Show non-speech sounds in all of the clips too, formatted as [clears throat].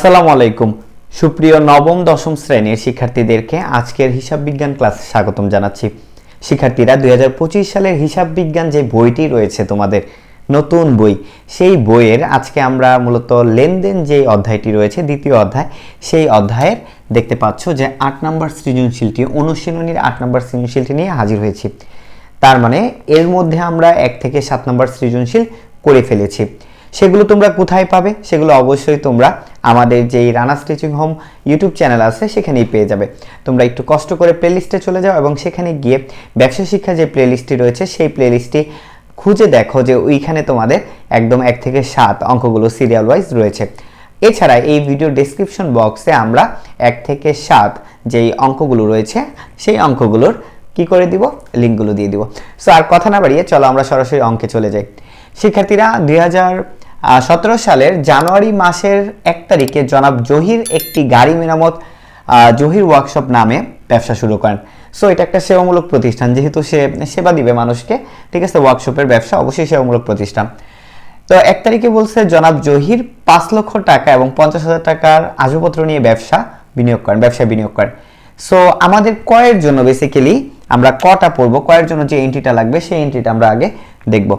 আসসালামু আলাইকুম। সুপ্রিয় নবম, দশম শ্রেণির শিক্ষার্থীদেরকে আজকের হিসাব বিজ্ঞান ক্লাসে স্বাগতম জানাচ্ছি। শিক্ষার্থীরা দুই হাজার পঁচিশ সালের হিসাব বিজ্ঞান যে বইটি রয়েছে তোমাদের, নতুন বই, সেই বইয়ের আজকে আমরা মূলত লেনদেন যে অধ্যায়টি রয়েছে, দ্বিতীয় অধ্যায়, সেই অধ্যায়ের দেখতে পাচ্ছ যে আট নম্বর সৃজনশীলটি, অনুশীলনীর আট নম্বর সৃজনশীলটি নিয়ে হাজির হয়েছি। তার মানে এর মধ্যে আমরা এক থেকে সাত নম্বর সৃজনশীল করে ফেলেছি। সেগুলো তোমরা কোথায় পাবে? সেগুলো অবশ্যই তোমরা আমাদের যেই Rana stitching home YouTube channel আছে, সেখানেই পেয়ে যাবে। তোমরা একটু কষ্ট করে প্লেলিস্টে চলে যাও এবং সেখানে গিয়ে ব্যবসা শিক্ষা যে প্লেলিস্টটি রয়েছে, সেই প্লেলিস্টটি খুঁজে দেখো যে ওইখানে তোমাদের একদম এক থেকে সাত অঙ্কগুলো সিরিয়াল ওয়াইজ রয়েছে। এছাড়া এই ভিডিও ডেসক্রিপশন বক্সে আমরা এক থেকে সাত যেই অঙ্কগুলো রয়েছে, সেই অঙ্কগুলোর কি করে দিব? লিঙ্কগুলো দিয়ে দিব। সো আর কথা না বাড়িয়ে চলো আমরা সরাসরি অঙ্কে চলে যাই। শিক্ষার্থীরা, দুই হাজার সতেরো সালের জানুয়ারি মাসের এক তারিখে জনাব জহির একটি গাড়ি মেরামত জহির ওয়ার্কশপ নামে ব্যবসা শুরু করেন। সো এটা একটা সেবামূলক প্রতিষ্ঠান। যেহেতু সে সেবা দিবে মানুষকে, ঠিক আছে ওয়ার্কশপের ব্যবসা অবশ্যই সেবামূলক প্রতিষ্ঠান। তো এক তারিখে বলছে জনাব জহির পাঁচ লক্ষ টাকা এবং পঞ্চাশ হাজার টাকার আসবাবপত্র নিয়ে ব্যবসা বিনিয়োগ করেন, ব্যবসায় বিনিয়োগ করেন। সো আমাদের কয়ের জন্য বেসিক্যালি আমরা কটা পড়ব কয়ের জন্য যে এন্ট্রিটা লাগবে, সেই এন্ট্রিটা আমরা আগে দেখব।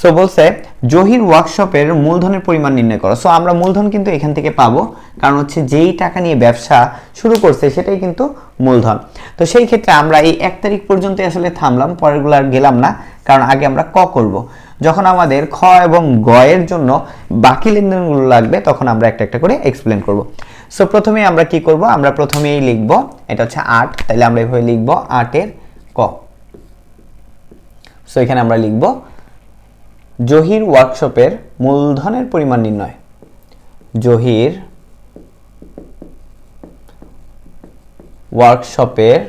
সো বলছে, জহির ওয়ার্কশপের মূলধনের পরিমাণ নির্ণয় করো। সো আমরা মূলধন কিন্তু এখান থেকে পাবো। কারণ হচ্ছে যেই টাকা নিয়ে ব্যবসা শুরু করছে, সেটাই কিন্তু মূলধন। তো সেই ক্ষেত্রে আমরা এই এক তারিখ পর্যন্ত আসলে থামলাম, পরেরগুলো আর গেলাম না, কারণ আগে আমরা ক করব। যখন আমাদের খ এবং গ এর জন্য বাকি লেনদেনগুলো লাগবে, তখন আমরা একটা একটা করে এক্সপ্লেন করব। সো প্রথমে আমরা কি করব? আমরা প্রথমেই লিখব, এটা হচ্ছে আট তাহলে আমরা এভাবে লিখব আটের ক। সো এখানে আমরা লিখব জহির ওয়ার্কশপের মূলধনের পরিমাণ নির্ণয়। জহির ওয়ার্কশপের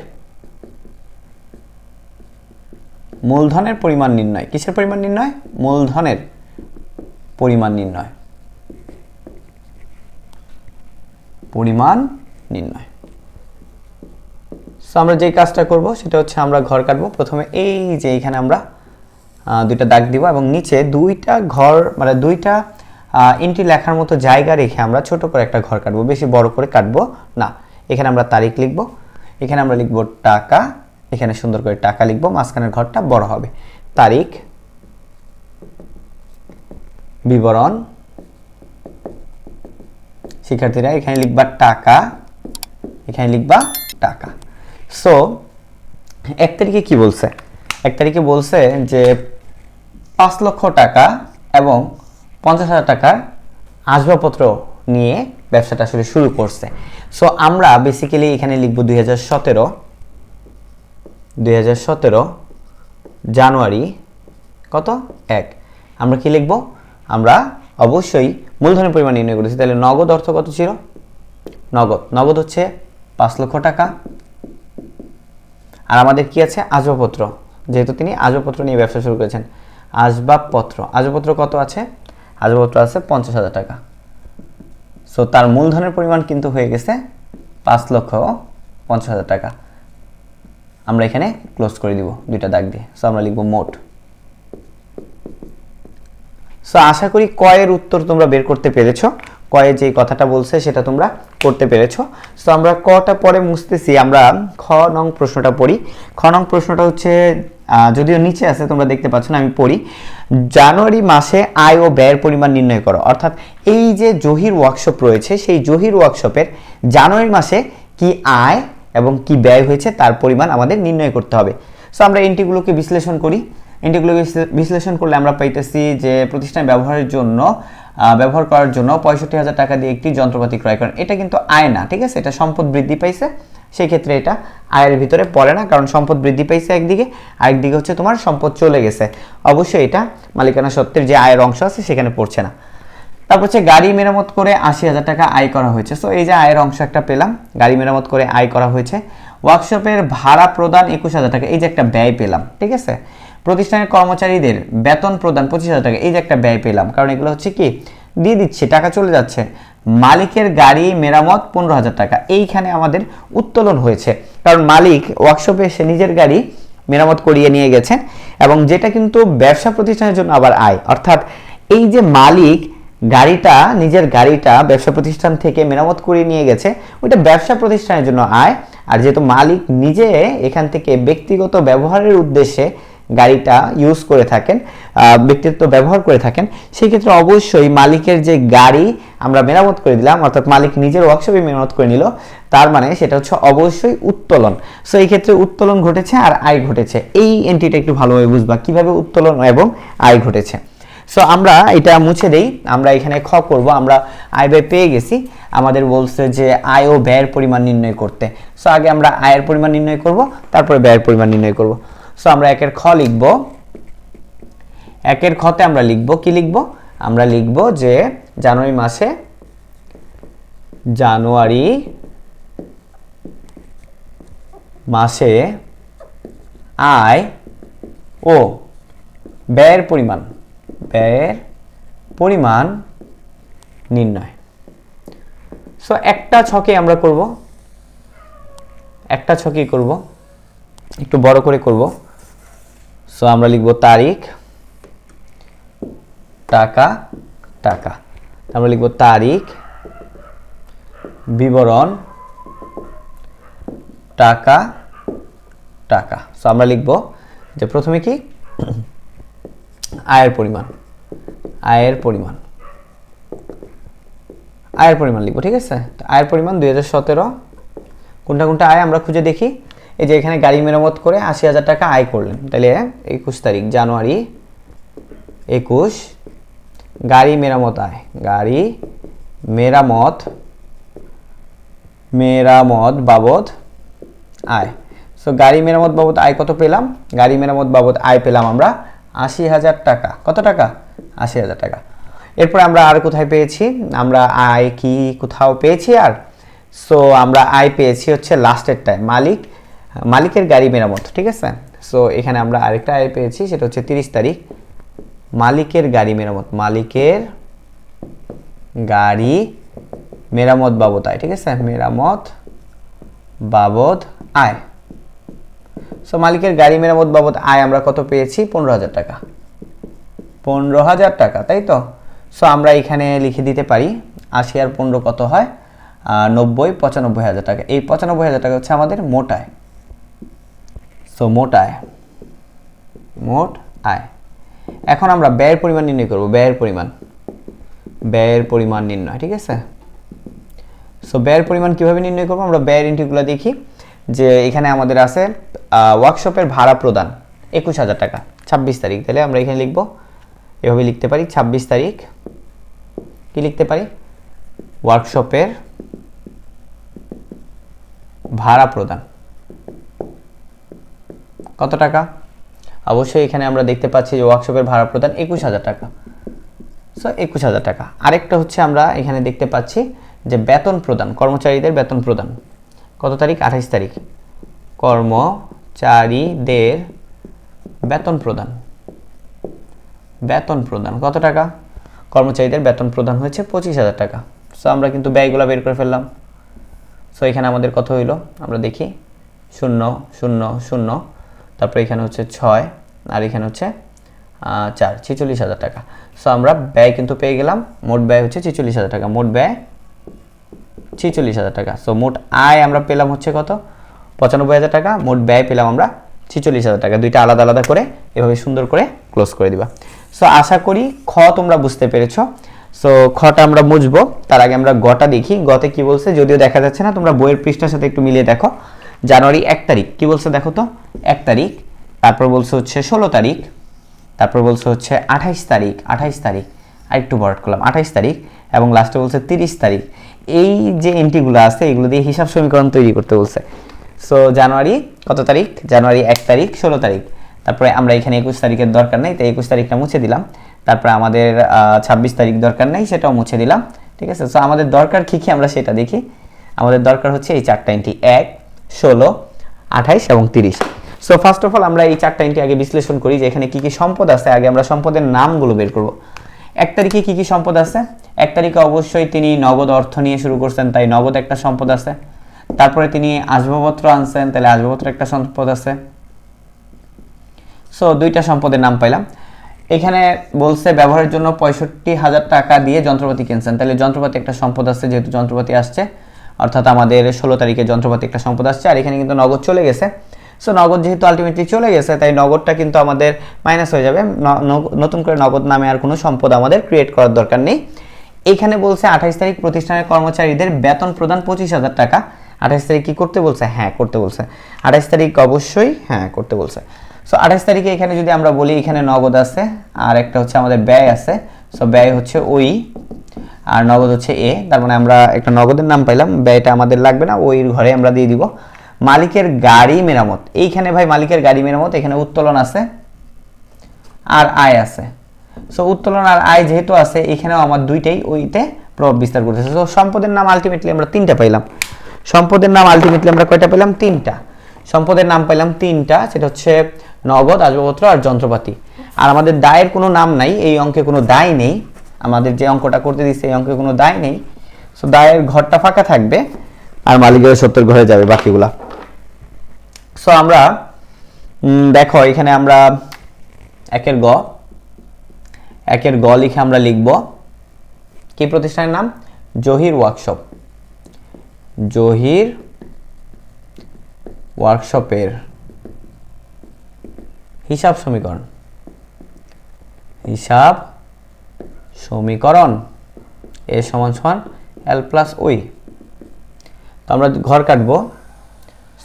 মূলধনের পরিমাণ নির্ণয়। কিসের পরিমাণ নির্ণয়? মূলধনের পরিমাণ নির্ণয়। পরিমাণ নির্ণয়। আমরা যেই কাজটা করব, সেটা হচ্ছে আমরা ঘর কাটবো। প্রথমে এই যে এখানে আমরা দুইটা দাগ দিব এবং নিচে দুইটা ঘর মানে দুইটা ইন্টি লেখার মতো জায়গা রেখে আমরা ছোট করে একটা ঘর কাটবো, বেশি বড় করে কাটবো না। এখানে আমরা তারিখ লিখব, এখানে আমরা লিখব টাকা, এখানে সুন্দর করে টাকা লিখব, মাঝখানের ঘরটা বড় হবে। তারিখ, বিবরণ, শিক্ষার্থীরা এখানে লিখবা টাকা, এখানে লিখবা টাকা। সো এক তারিখে কি বলছে? এক তারিখে বলছে যে পাঁচ লক্ষ টাকা এবং পঞ্চাশ হাজার টাকার আসবাবপত্র নিয়ে ব্যবসাটা আসলে শুরু করছে। সো আমরা বেসিক্যালি এখানে লিখব দুই হাজার সতেরো, দুই হাজার সতেরো জানুয়ারি কত? এক। আমরা কি লিখব? আমরা অবশ্যই মূলধনের পরিমাণ নির্ণয় করেছি। তাহলে নগদ অর্থ কত ছিল? নগদ। নগদ হচ্ছে পাঁচ লক্ষ টাকা। আর আমাদের কি আছে? আসবাবপত্র। যেহেতু তিনি আসবাবপত্র নিয়ে ব্যবসা শুরু করেছেন। আসবাবপত্র। আসবাবপত্র কত আছে? আসবাবপত্র আছে পঞ্চাশ হাজার টাকা। সো তার মূলধনের পরিমাণ কিন্তু হয়ে গেছে পাঁচ লক্ষ পঞ্চাশ হাজার টাকা। আমরা এখানে ক্লোজ করে দিব দুইটা দাগ দিয়ে। সো আমরা লিখব মোট। সো আশা করি কয়ের উত্তর তোমরা বের করতে পেরেছ। কয়ে যে কথাটা বলছে সেটা তোমরা করতে পেরেছ। সো আমরা কটা পরে মুছতেছি, আমরা খ নং প্রশ্নটা পড়ি। খ নং প্রশ্নটা হচ্ছে যদিও নিচে আছে, তোমরা দেখতে পাচ্ছ না, আমি পড়ি। জানুয়ারি মাসে আয় ও ব্যয়ের পরিমাণ নির্ণয় করো। অর্থাৎ এই যে জহির ওয়ার্কশপ রয়েছে, সেই জহির ওয়ার্কশপের জানুয়ারি মাসে কি আয় এবং কি ব্যয় হয়েছে, তার পরিমাণ আমাদের নির্ণয় করতে হবে। সো আমরা এন্ট্রিগুলোকে বিশ্লেষণ করি। এন্ট্রিগুলোকে বিশ্লেষণ করলে আমরা পাইতেছি যে প্রতিষ্ঠান ব্যবহারের জন্য ব্যবহার করার জন্য পঁয়ষট্টি হাজার টাকা দিয়ে একটি যন্ত্রপাতি ক্রয় করেন। এটা কিন্তু আয় না, ঠিক আছে? এটা সম্পদ বৃদ্ধি পাইছে সেই ক্ষেত্রে এটা আয়ের ভিতরে পড়ে না, কারণ সম্পদ বৃদ্ধি পাইছে একদিকে, আরেকদিকে হচ্ছে তোমার সম্পদ চলে গেছে। অবশ্যই এটা মালিকানা সত্ত্বের যে আয়ের অংশ আছে সেখানে পড়ছে না। তারপর হচ্ছে গাড়ি মেরামত করে আশি হাজার টাকা আয় করা হয়েছে। সো এই যে আয়ের অংশ একটা পেলাম, গাড়ি মেরামত করে আয় করা হয়েছে। ওয়ার্কশপের ভাড়া প্রদান একুশ হাজার টাকা, এই যে একটা ব্যয় পেলাম, ঠিক আছে? প্রতিষ্ঠানের কর্মচারীদের বেতন প্রদান পঁচিশ হাজার টাকা। এই যে একটা ব্যয় পেলাম, কারণ এগুলো হচ্ছে কি, দিয়ে দিচ্ছে, টাকা চলে যাচ্ছে। মালিকের গাড়ি মেরামত পনেরো হাজার টাকা। এইখানে আমাদের উত্তোলন হয়েছে। কারণ মালিক ওয়ার্কশপে এসে নিজের গাড়ি মেরামত করিয়ে নিয়ে গেছেন এবং যেটা কিন্তু ব্যবসা প্রতিষ্ঠানের জন্য আবার আয়। অর্থাৎ এই যে মালিক গাড়িটা, নিজের গাড়িটা ব্যবসা প্রতিষ্ঠান থেকে মেরামত করে নিয়ে গেছে, ওইটা ব্যবসা প্রতিষ্ঠানের জন্য আয়। আর যেহেতু মালিক নিজে এখান থেকে ব্যক্তিগত ব্যবহারের উদ্দেশ্যে গাড়িটা ইউজ করে থাকেন আহ, ব্যক্তিগত ব্যবহার করে থাকেন সেই ক্ষেত্রে অবশ্যই মালিকের যে গাড়ি আমরা মেরামত করে দিলাম অর্থাৎ মালিক নিজের ওয়ার্কশপে মেরামত করে নিল তার মানে সেটা হচ্ছে অবশ্যই উত্তোলন। সো এই ক্ষেত্রে উত্তোলন ঘটেছে আর আয় ঘটেছে। এই এন্ট্রিটা একটু ভালোভাবে বুঝবা কীভাবে উত্তোলন এবং আয় ঘটেছে। সো আমরা এটা মুছে দেই আমরা এখানে খ করব আমরা আয় ব্যয় পেয়ে গেছি। আমাদের বলছে যে আয় ও ব্যয়ের পরিমাণ নির্ণয় করতে। সো আগে আমরা আয়ের পরিমাণ নির্ণয় করব তারপরে ব্যয়ের পরিমাণ নির্ণয় করব। সো আমরা একের খ লিখব। একের খতে আমরা লিখব, কি লিখব? আমরা লিখব যে জানুয়ারি মাসে জানুয়ারি মাসে আয় ও ব্যয়ের পরিমাণ ব্যয়ের পরিমাণ নির্ণয়। সো একটা ছকে আমরা করব, একটা ছকে করব, একটু বড় করে করব। সো আমরা লিখব তারিখ, টাকা টাকা। আমরা লিখব তারিখ, বিবরণ, টাকা টাকা। সো আমরা লিখব যে প্রথমে কি? আয়ের পরিমাণ। আয়ের পরিমাণ। আয়ের পরিমাণ লিখব, ঠিক আছে? আয়ের পরিমাণ দুই হাজার সতেরো। কোনটা কোনটা আয় আমরা খুঁজে দেখি। এই যে এখানে গাড়ি মেরামত করে আশি হাজার টাকা আয় করলেন। তাহলে একুশ তারিখ, জানুয়ারি একুশ, গাড়ি মেরামত আয়। গাড়ি মেরামত মেরামত বাবদ আয়। সো গাড়ি মেরামত বাবদ আয় কত পেলাম? গাড়ি মেরামত বাবদ আয় পেলাম আমরা আশি হাজার টাকা। কত টাকা? আশি হাজার টাকা। এরপর আমরা আর কোথায় পেয়েছি? আমরা আয় কি কোথাও পেয়েছি আর? সো আমরা আয় পেয়েছি হচ্ছে লাস্টের টাইম মালিক মালিকের গাড়ি মেরামত, ঠিক আছে? সো এখানে আমরা আরেকটা আয় পেয়েছি, সেটা হচ্ছে তিরিশ তারিখ। মালিকের গাড়ি মেরামত, মালিকের গাড়ি মেরামত বাবদ আয়, ঠিক আছে? মেরামত বাবদ আয়। সো মালিকের গাড়ি মেরামত বাবদ আয় আমরা কত পেয়েছি? পনেরো হাজার টাকা। পনেরো হাজার টাকা, তাই তো? সো আমরা এখানে লিখে দিতে পারি, আশি আর পনেরো কত হয়? নব্বই, পঁচানব্বই হাজার টাকা। এই পঁচানব্বই হাজার টাকা হচ্ছে আমাদের মোট আয়। সো মোট আয়। মোট আয়। এখন আমরা ব্যয়ের পরিমাণ নির্ণয় করব, ব্যয়ের পরিমাণ। ব্যয়ের পরিমাণ নির্ণয়, ঠিক আছে? সো ব্যয়ের পরিমাণ কীভাবে নির্ণয় করব? আমরা ব্যয়ের এন্ট্রিগুলো দেখি, যে এখানে আমাদের আছে ওয়ার্কশপের ভাড়া প্রদান, একুশ হাজার টাকা, ছাব্বিশ তারিখ। তাহলে আমরা এখানে লিখব, এভাবে লিখতে পারি, ছাব্বিশ তারিখ, কি লিখতে পারি? ওয়ার্কশপের ভাড়া প্রদান। কত টাকা? অবশ্যই এখানে আমরা দেখতে পাচ্ছি যে ওয়ার্কশপের ভাড়া প্রদান একুশ হাজার টাকা। সো একুশ হাজার টাকা। আরেকটা হচ্ছে আমরা এখানে দেখতে পাচ্ছি যে বেতন প্রদান, কর্মচারীদের বেতন প্রদান। কত তারিখ? আঠাইশ তারিখ। কর্মচারীদের বেতন প্রদান। বেতন প্রদান, কত টাকা? কর্মচারীদের বেতন প্রদান হয়েছে পঁচিশ হাজার টাকা। সো আমরা কিন্তু ব্যয়গুলো বের করে ফেললাম। সো এখানে আমাদের কত হইল? আমরা দেখি। শূন্য শূন্য শূন্য। তারপরে এখানে হচ্ছে ছয়, আর এখানে হচ্ছে চার, ছেচল্লিশ হাজার টাকা। সো আমরা ব্যয় কিন্তু পেয়ে গেলাম। মোট ব্যয় হচ্ছে ছেচল্লিশ হাজার টাকা। মোট ব্যয় ছেচল্লিশ হাজার টাকা। সো মোট আয় আমরা পেলাম হচ্ছে কত? পঁচানব্বই হাজার টাকা। মোট ব্যয় পেলাম আমরা ছেচল্লিশ হাজার টাকা। দুইটা আলাদা আলাদা করে এভাবে সুন্দর করে ক্লোজ করে দিবা। সো আশা করি খ তোমরা বুঝতে পেরেছ। সো খটা আমরা বুঝব তার আগে আমরা গটা দেখি। গতে কি বলছে? যদিও দেখা যাচ্ছে না, তোমরা বইয়ের পৃষ্ঠার সাথে একটু মিলিয়ে দেখো। জানুয়ারি এক তারিখ। কি বলছে দেখো তো? এক তারিখ, তারপর বলছে হচ্ছে ষোলো তারিখ, তারপর বলছে হচ্ছে আঠাইশ তারিখ আঠাইশ তারিখ আর একটু বরাট করলাম, আঠাইশ তারিখ এবং লাস্টে বলছে তিরিশ তারিখ। এই যে এন্ট্রিগুলো আছে, এগুলো দিয়ে হিসাব সমীকরণ তৈরি করতে বলছে। সো জানুয়ারি কত তারিখ? জানুয়ারি এক তারিখ, ষোলো তারিখ। তারপরে আমরা এখানে একুশ তারিখের দরকার নেই তাই একুশ তারিখটা মুছে দিলাম। তারপরে আমাদের ছাব্বিশ তারিখ দরকার নেই, সেটাও মুছে দিলাম। ঠিক আছে? সো আমাদের দরকার কী কী আমরা সেটা দেখি। আমাদের দরকার হচ্ছে এই চারটা এন্ট্রি এক ষোলো, আঠাইশ এবং তিরিশ। সো ফার্স্ট অফ অল আমরা এই চারটা এন্ট্রি আগে বিশ্লেষণ করি যে এখানে কি কি সম্পদ আছে, আগে আমরা সম্পদের নামগুলো বের করব। এক তারিখে কি কি সম্পদ আছে? এক তারিখে অবশ্যই তিনি নগদ অর্থ নিয়ে শুরু করছেন, তাই নগদ একটা সম্পদ আছে। তারপরে তিনি আসবাবপত্র আনছেন, তাহলে আসবাবপত্র একটা সম্পদ আছে। সো দুইটা সম্পদের নাম পাইলাম। এখানে বলছে ব্যবহারের জন্য পঁয়ষট্টি হাজার টাকা দিয়ে যন্ত্রপাতি কিনছেন। তাহলে যন্ত্রপাতি একটা সম্পদ আসছে যেহেতু যন্ত্রপাতি আসছে। অর্থাৎ আমাদের ষোলো তারিখে যন্ত্রপাতি একটা সম্পদ আসছে, আর এখানে কিন্তু নগদ চলে গেছে। সো নগদ যেহেতু আলটিমেটলি চলে গেছে, তাই নগদটা কিন্তু আমাদের মাইনাস হয়ে যাবে। নতুন করে নগদ নামে আর কোনো সম্পদ আমাদের ক্রিয়েট করার দরকার নেই। এখানে বলছে আঠাইশ তারিখ প্রতিষ্ঠানের কর্মচারীদের বেতন প্রদান পঁচিশ হাজার টাকা। আঠাইশ তারিখ কি করতে বলছে? হ্যাঁ করতে বলছে। আঠাইশ তারিখ অবশ্যই হ্যাঁ করতে বলছে। সো আঠাইশ তারিখে এখানে যদি আমরা বলি এখানে নগদ আছে, আর একটা হচ্ছে আমাদের ব্যয় আছে। সো ব্যয় হচ্ছে ওই আর নগদ হচ্ছে এ, তার মানে আমরা একটা নগদের নাম পাইলাম ব্যয়টা আমাদের লাগবে না, ওই ঘরে আমরা দিয়ে দিব। মালিকের গাড়ি মেরামত, এইখানে ভাই মালিকের গাড়ি মেরামত, এখানে উত্তোলন আছে আর আয় আছে। সো উত্তোলন আর আয় যেহেতু আছে, এখানেও আমার দুইটাই ওইতে প্রভাব বিস্তার করতেছে। সো সম্পদের নাম আলটিমেটলি আমরা তিনটা পাইলাম। সম্পদের নাম আলটিমেটলি আমরা কয়টা পেলাম তিনটা। সম্পদের নাম পাইলাম তিনটা, সেটা হচ্ছে নগদ, আসবাবপত্র আর যন্ত্রপাতি। আর আমাদের দায়ের কোনো নাম নাই, এই অঙ্কে কোনো দায় নেই। আমাদের যে অঙ্কটা করতে দিচ্ছে এই অঙ্কে কোনো দায় নেই। সো দায়ের ঘরটা ফাঁকা থাকবে আর মালিকের সত্তর ঘরে যাবে বাকিগুলা। সো আমরা দেখো, এখানে আমরা একের গ একের গ লিখে আমরা লিখব। কি প্রতিষ্ঠানের নাম? জহির ওয়ার্কশপ। জহির ওয়ার্কশপের হিসাব সমীকরণ। হিসাব সমীকরণ এ সমান সমান এল প্লাস ওই তো আমরা ঘর কাটবো।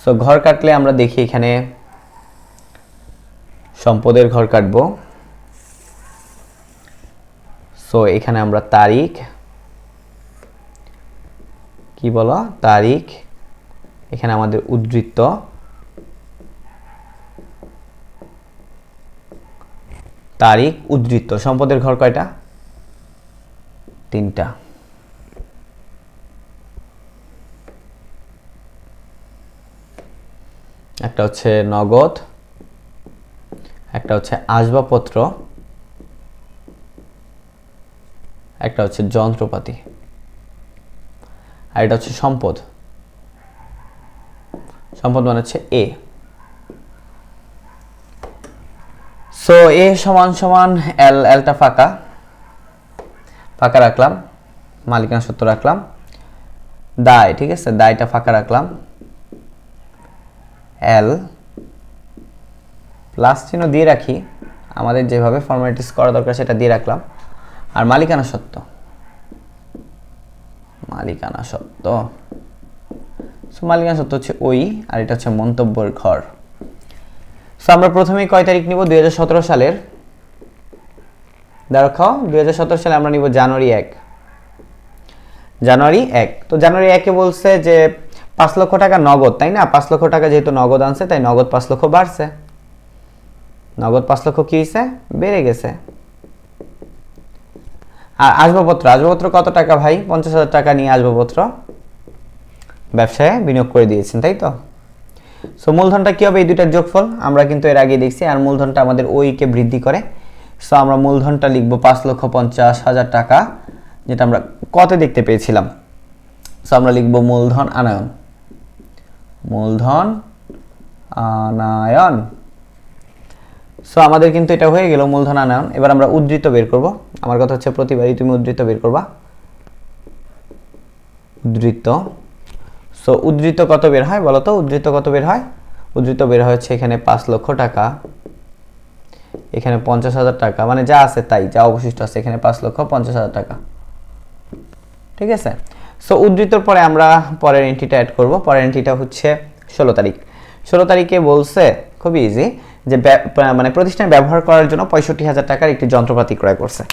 সো ঘর কাটলে আমরা দেখি এখানে সম্পদের ঘর কাটবো। সো এখানে আমরা তারিখ, কি বলো? তারিখ, এখানে আমাদের উদ্ধৃত্ত। তারিখ, উদ্ধৃত্ত। সম্পদের ঘর কয়টা? তিনটা। একটা হচ্ছে নগদ, একটা হচ্ছে আসবাবপত্র, একটা হচ্ছে যন্ত্রপাতি, আর এটা হচ্ছে সম্পদ। সম্পদ মানে হচ্ছে এ। সো এ সমান সমান এল এলটা ফাঁকা। ফাঁকা রাখলাম মালিকানা সত্য রাখলাম। দায়, ঠিক আছে? দায়টা ফাঁকা রাখলাম। এল প্লাস চিহ্ন দিয়ে রাখি। আমাদের যেভাবে ফর্মালিটিস করা দরকার সেটা দিয়ে রাখলাম। আর মালিকানা সত্য মালিকানা সত্য সো মালিকানা সত্য হচ্ছে ওই আর এটা হচ্ছে মন্তব্যের ঘর। সো আমরা প্রথমেই কয় তারিখ নিব? দু হাজার সতেরো সালের। দেখো দুই সালে আমরা নিব জানুয়ারি এক। জানুয়ারি এক। তো জানুয়ারি একে বলছে যে পাঁচ লক্ষ টাকা নগদ, তাই না? পাঁচ লক্ষ টাকা যেহেতু নগদ আনছে, তাই নগদ পাঁচ লক্ষ বাড়ছে। নগদ পাঁচ লক্ষ কি হয়েছে বেড়ে গেছে। আর আসবাবপত্র আসবাবপত্র কত টাকা ভাই? পঞ্চাশ হাজার টাকা নিয়ে আসবাবপত্র। ব্যবসায় বিনিয়োগ করে দিয়েছেন, তাই তো? সো মূলধনটা কী হবে? এই দুইটার যোগফল আমরা কিন্তু এর আগে দেখছি, আর মূলধনটা আমাদের ওইকে বৃদ্ধি করে। সো আমরা মূলধনটা লিখব পাঁচ লক্ষ পঞ্চাশ হাজার টাকা, যেটা আমরা কত দেখতে পেয়েছিলাম। সো আমরা লিখব মূলধন আনায়ন। মূলধন আনায়ন। সো আমাদের কিন্তু এটা হয়ে গেল মূলধন আনায়ন। এবার আমরা উদ্ধৃত বের করব। আমার কথা হচ্ছে প্রতিবারই তুমি উদ্ধৃত বের করবা। উদ্ধৃত। সো উদ্ধৃত কত বের হয় বলো তো? উদ্ধৃত কত বের হয়? উদ্ধৃত বের হচ্ছে এখানে পাঁচ লক্ষ টাকা। এখানে পঞ্চাশ হাজার টাকা মানে যা আছে তাই, যা অবশিষ্ট আছে, এখানে পাঁচ লক্ষ পঞ্চাশ হাজার টাকা। ঠিক আছে? সো উদ্ধৃতর পরে আমরা পরের এন্ট্রিটা অ্যাড করব। পরের এন্ট্রিটা হচ্ছে ষোলো তারিখ। ষোলো তারিখে বলছে, খুবই ইজি যে মানে প্রতিষ্ঠানে ব্যবহার করার জন্য পঁয়ষট্টি হাজার টাকার একটি যন্ত্রপাতি ক্রয় করছে।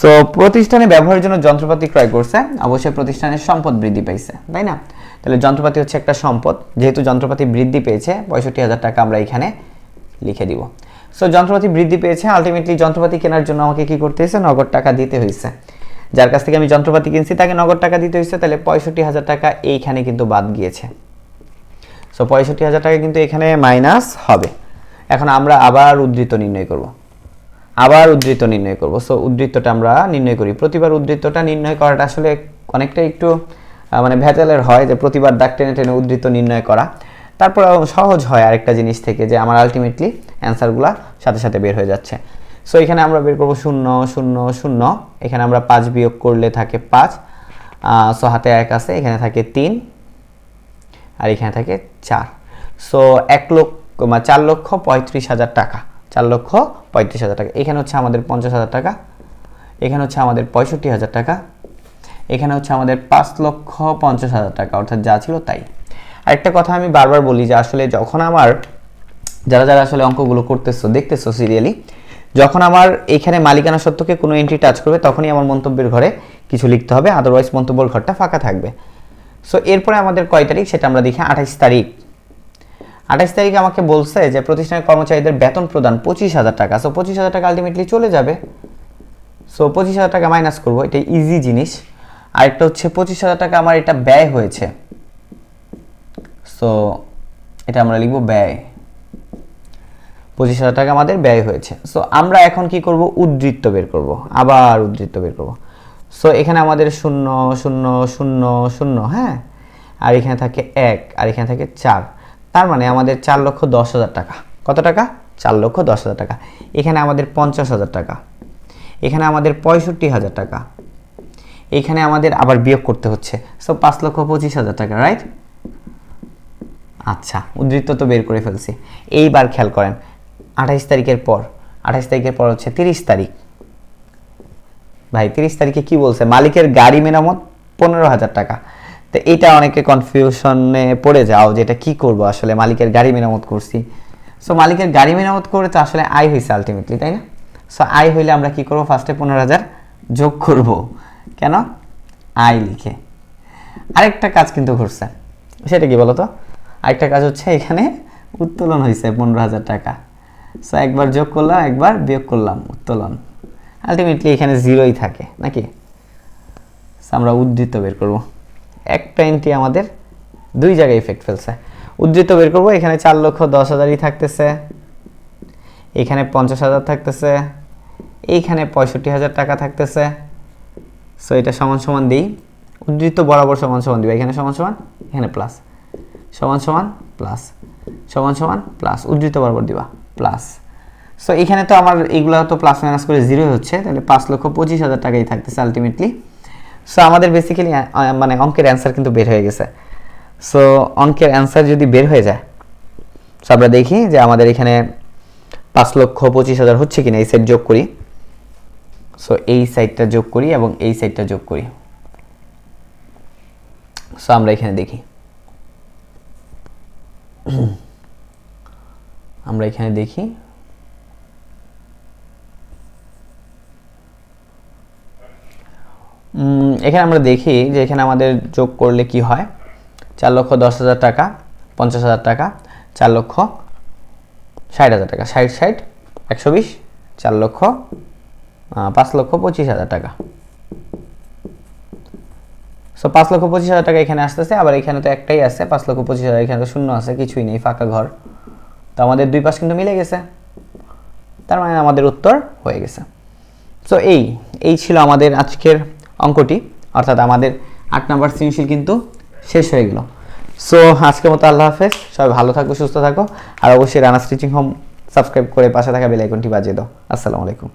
সো প্রতিষ্ঠানে ব্যবহারের জন্য যন্ত্রপাতি ক্রয় করছে, অবশ্যই প্রতিষ্ঠানের সম্পদ বৃদ্ধি পেয়েছে তাই না? তাহলে যন্ত্রপাতি হচ্ছে একটা সম্পদ। যেহেতু যন্ত্রপাতি বৃদ্ধি পেয়েছে, পঁয়ষট্টি হাজার টাকা আমরা এখানে লিখে দিব। সো যন্ত্রপাতি বৃদ্ধি পেয়েছে। আলটিমেটলি যন্ত্রপাতি কেনার জন্য আমাকে কি করতে হয়েছে? নগদ টাকা দিতে হয়েছে। যার কাছ থেকে আমি যন্ত্রপাতি কিনছি, তাকে নগদ টাকা দিতে হয়েছে। তাহলে পঁয়ষট্টি হাজার টাকা এইখানে কিন্তু বাদ গিয়েছে। সো পঁয়ষট্টি হাজার টাকা কিন্তু এখানে মাইনাস হবে। এখন আমরা আবার উদ্ধৃত নির্ণয় করব। আবার উদ্ধৃত নির্ণয় করব। সো উদ্ধৃতটা আমরা নির্ণয় করি। প্রতিবার উদ্ধৃতটা নির্ণয় করাটা আসলে অনেকটা একটু মানে ভেজালের হয় যে প্রতিবার দাগ টেনে টেনে উদ্ধৃত নির্ণয় করা। তারপর সহজ হয় আরেকটা জিনিস থেকে যে আমার আলটিমেটলি অ্যান্সারগুলো সাথে সাথে বের হয়ে যাচ্ছে। সো এখানে আমরা বের করব শূন্য শূন্য শূন্য। এখানে আমরা পাঁচ বিয়োগ করলে থাকে পাঁচ। সো হাতে এক আছে, এখানে থাকে তিন। আর এখানে থাকে চার। সো এক লক্ষ মানে চার লক্ষ পঁয়ত্রিশ হাজার টাকা। চার লক্ষ পঁয়ত্রিশ হাজার টাকা। এখানে হচ্ছে আমাদের পঞ্চাশ হাজার টাকা। এখানে হচ্ছে আমাদের পঁয়ষট্টি হাজার টাকা। এখানে হচ্ছে আমাদের পাঁচ লক্ষ পঞ্চাশ হাজার টাকা। অর্থাৎ যা ছিল তাই। আরেকটা কথা আমি বারবার বলি যে আসলে যখন আমার, যারা যারা আসলে অঙ্কগুলো করতেছো, দেখতেছো সিরিয়ালি যখন আমার এখানে মালিকানা সত্ত্বকে কোনো এন্ট্রি টাচ করবে, তখনই আমার মন্তব্যের ঘরে কিছু লিখতে হবে আদারওয়াইজ মন্তব্যের ঘরটা ফাঁকা থাকবে। সো এরপরে আমাদের কয় তারিখ? সেটা আমরা দেখি আঠাইশ তারিখ। আঠাইশ তারিখে আমাকে বলছে যে প্রতিষ্ঠানের কর্মচারীদের বেতন প্রদান পঁচিশ হাজার টাকা। সো পঁচিশ হাজার টাকা আলটিমেটলি চলে যাবে। সো পঁচিশ হাজার টাকা মাইনাস করব এটা ইজি জিনিস। আরেকটা হচ্ছে পঁচিশ হাজার টাকা আমার এটা ব্যয় হয়েছে। সো এটা আমরা লিখব ব্যয়। পঁচিশ হাজার টাকা আমাদের ব্যয় হয়েছে। সো আমরা এখন কি করব? উদ্ধৃত্ত বের করব। আবার উদ্ধৃত্ত বের করব। সো এখানে আমাদের শূন্য শূন্য শূন্য শূন্য হ্যাঁ? আর এখানে থাকে এক, আর এখানে থাকে চার। তার মানে আমাদের চার লক্ষ দশ হাজার টাকা। কত টাকা? চার লক্ষ দশ হাজার টাকা। এখানে আমাদের পঞ্চাশ হাজার টাকা। এখানে আমাদের পঁয়ষট্টি হাজার টাকা। এখানে আমাদের আবার বিয়োগ করতে হচ্ছে। সো পাঁচ লক্ষ পঁচিশ হাজার টাকা রাইট আচ্ছা উদ্ধৃত্ত তো বের করে ফেলছি। এইবার খেয়াল করেন, আঠাইশ তারিখের পর, আঠাইশ তারিখের পর হচ্ছে তিরিশ তারিখ। ভাই, তিরিশ তারিখে কি বলছে? মালিকের গাড়ি মেরামত পনেরো হাজার টাকা। তো এটা অনেকে কনফিউশনে পড়ে যাও যে এটা কি করব আসলে, মালিকের গাড়ি মেরামত করছি। সো মালিকের গাড়ি মেরামত করে তো আসলে আয় হয়েছে আলটিমেটলি তাই না? সো আয় হইলে আমরা কি করব? ফার্স্টে পনেরো হাজার যোগ করব। কেন? আয় লিখে। আরেকটা কাজ কিন্তু ঘটছে। সেটা কি বলতো? আরেকটা কাজ হচ্ছে এখানে উত্তোলন হয়েছে পনেরো হাজার টাকা। সো একবার যোগ করলাম, একবার বিয়োগ করলাম উত্তোলন। আলটিমেটলি এখানে জিরোই থাকে, নাকি? আমরা উদ্ধৃত বের করব। একটা এন্ট্রি আমাদের দুই জায়গায় ইফেক্ট ফেলছে। উদ্ধৃত বের করব, এখানে চার লক্ষ দশ হাজারই থাকতেছে। এখানে পঞ্চাশ হাজার থাকতেছে। এইখানে পঁয়ষট্টি হাজার টাকা থাকতেছে। সো এটা সমান সমান দিই। উদ্ধৃত বরাবর সমান সমান দিবে এখানে সমান সমান, এখানে প্লাস সমান সমান প্লাস সমান সমান প্লাস উদ্ধৃত বরাবর দিবা প্লাস সো এখানে তো আমার এইগুলো তো প্লাস মাইনাস করে জিরো হচ্ছে, তাহলে পাঁচ লক্ষ পঁচিশ হাজার টাকাই থাকতেছে আলটিমেটলি সো আমাদের বেসিক্যালি মানে অঙ্কের অ্যান্সার কিন্তু বের হয়ে গেছে। সো অঙ্কের অ্যান্সার যদি বের হয়ে যায় সো আমরা দেখি যে আমাদের এখানে পাঁচ লক্ষ পঁচিশ হাজার হচ্ছে কিনা, এই সাইড যোগ করি। সো এই সাইডটা যোগ করি এবং এই সাইডটা যোগ করি। সো আমরা এখানে দেখি। [clears throat] আমরা এখানে দেখি। এখানে আমরা দেখি যে এখানে আমাদের যোগ করলে কি হয়? চার লক্ষ দশ হাজার টাকা, পঞ্চাশ হাজার টাকা, চার লক্ষ ষাট হাজার টাকা। ষাট ষাট, একশো বিশ, চার লক্ষ পাঁচ লক্ষ পঁচিশ হাজার টাকা। সো পাঁচ লক্ষ পঁচিশ হাজার টাকা এখানে আসতেছে, আবার এখানে তো একটাই আছে, পাঁচ লক্ষ পঁচিশ হাজার এখানে তো শূন্য আছে, কিছুই নেই, ফাঁকা ঘর। তো আমাদের দুই পাশ কিন্তু মিলে গেছে। তার মানে আমাদের উত্তর হয়ে গেছে। সো এই এই ছিল আমাদের আজকের অঙ্কটি। অর্থাৎ আমাদের আট নাম্বার সৃজনশীল কিন্তু শেষ হয়ে গেল। সো আজকের মতো আল্লাহ হাফেজ। সবাই ভালো থাকো, সুস্থ থাকো। আর অবশ্যই রানা স্টিচিং হোম সাবস্ক্রাইব করে পাশে থাকা বেল আইকনটি বাজিয়ে দাও। আসসালামু আলাইকুম।